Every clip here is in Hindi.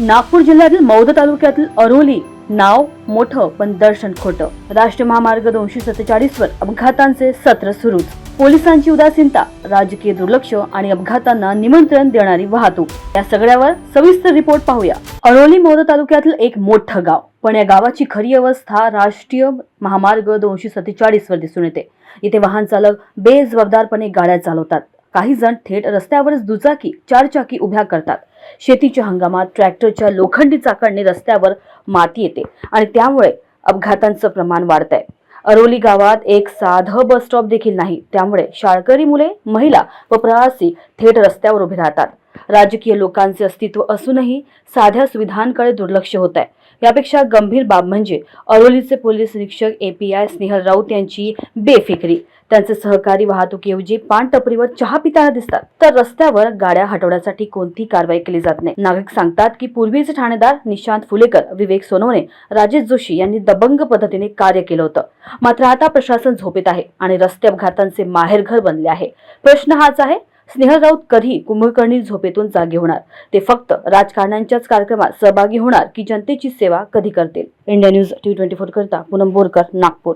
नागपूर जिल्ह्यातील मौद तालुक्यातील अरोली नाव मोठं पण दर्शन खोटं. राष्ट्रीय महामार्ग दोनशे सत्तेचाळीस वर अपघातांचे सत्र सुरूच. पोलिसांची उदासीनता राजकीय दुर्लक्ष आणि अपघातांना निमंत्रण देणारी वाहतूक. या सगळ्यावर सविस्तर रिपोर्ट पाहूया. अरोली मौद तालुक्यातील एक मोठं गाव. पण या गावाची खरी अवस्था राष्ट्रीय महामार्ग दोनशे सत्तेचाळीस वर दिसून येते. इथे वाहन चालक बेजबाबदारपणे गाड्या चालवतात. काही जण थेट रस्त्यावरच दुचाकी चारचाकी उभ्या करतात. शेतीच्या हंगामात ट्रॅक्टरच्या लोखंडी चाकांनी रस्त्यावर माती येते आणि त्यामुळे अपघातांचं प्रमाण वाढत आहे अरोली गावात एक साधं बस स्टॉप देखील नाही. त्यामुळे शाळकरी मुले महिला व प्रवासी थेट रस्त्यावर उभे राहतात. राजकीय लोकांचे अस्तित्व असूनही साध्या सुविधांकडे दुर्लक्ष होत आहे. यापेक्षा गंभीर बाब म्हणजे अरोलीचे पोलीस निरीक्षक आय स्नेहल राऊत यांची बेफिक्री. त्यांचे सहकारी वाहतुकीऐवजी पान टपरीवर चहा पिताना दिसतात. तर रस्त्यावर गाड्या हटवण्यासाठी कोणती कारवाई केली जात नाही. नागरिक सांगतात की पूर्वीचे ठाणेदार निशांत फुलेकर विवेक सोनवणे राजेश जोशी यांनी दबंग पद्धतीने कार्य केलं होतं. मात्र आता प्रशासन झोपेत आहे आणि रस्ते अपघातांचे माहेरघर बनले आहे. प्रश्न हाच आहे स्नेहल राऊत कधी कुंभकर्णी झोपेतून जागे होणार? ते फक्त राजकारण्यांच्याच कार्यक्रमात सहभागी होणार की जनतेची सेवा कधी करतील? India news T twenty four करता पूनम बोरकर, नागपूर.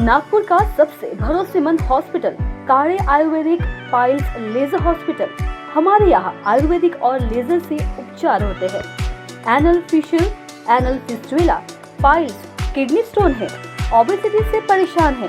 नागपुर का सबसे भरोसेमंद hospital Kade Ayurvedic piles laser hospital हमारे यहाँ आयुर्वेदिक और लेजर से उपचार होते हैं। Anal fissure anal fistula piles kidney stone है। ओबेसिटी से परेशान है।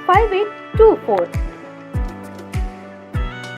5824.